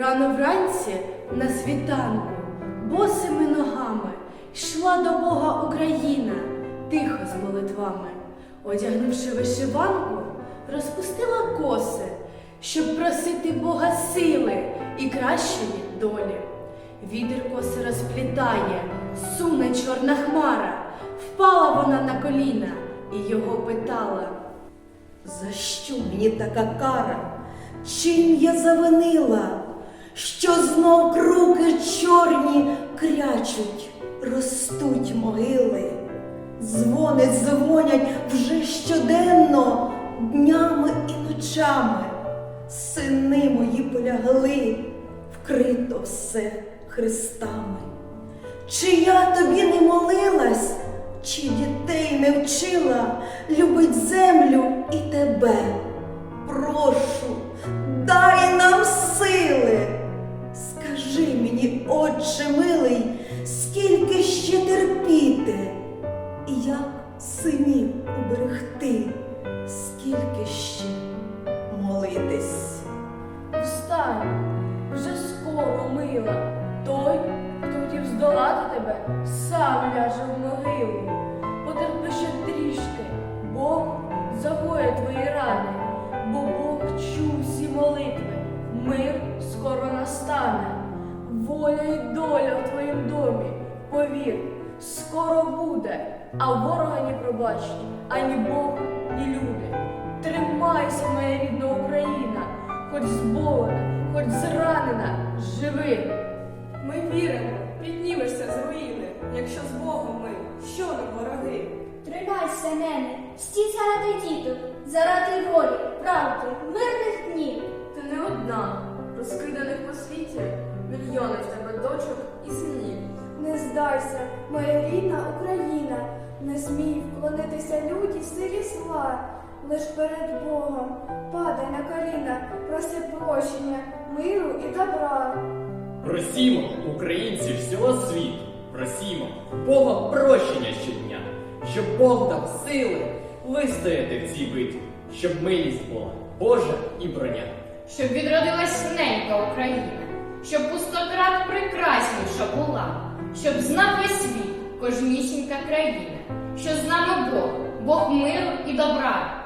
Рано вранці на світанку, босими ногами, йшла до Бога Україна, тихо з молитвами. Одягнувши вишиванку, розпустила коси, щоб просити Бога сили і кращої долі. Вітер коси розплітає, суне чорна хмара. Впала вона на коліна і його питала. За що мені така кара? Чим я завинила? Що знов круки чорні крячуть, ростуть могили, дзвони дзвонять вже щоденно, днями і ночами. Сини мої полягли, вкрито все хрестами. Чи я тобі не молилась, чи дітей не вчила любить землю і тебе? Мила. Той, хто хотів здолати тебе, сам ляже в могилу. Потерпи ще трішки, Бог загоє твої рани, бо Бог чув всі молитви, мир скоро настане. Воля й доля в твоїм домі, повір, скоро буде, а ворога не пробачить ані Бог, ні люди. Тримайся, моя рідна Україна, хоч зболена, хоч зранена, живи. Ми віримо, піднімешся з руїни, якщо з Богом ми, що нам вороги? Тримайся, нене, стій заради діток, заради волі, правди, мирних днів. Ти не одна, розкиданих по світі, мільйони в тебе дочок і синів. Не здайся, моя рідна Україна, не змій вклонитися люті силі зла, лиш перед Богом Просімо, українці всього світу, просімо Бога прощення щодня, щоб Бог дав сили вистояти в цій битві, щоб милість була Божа і броня. щоб відродилась ненька Україна, щоб у стократ прекрасніша була, щоб знав весь світ, кожнісінька країна, що з нами Бог, Бог миру і добра,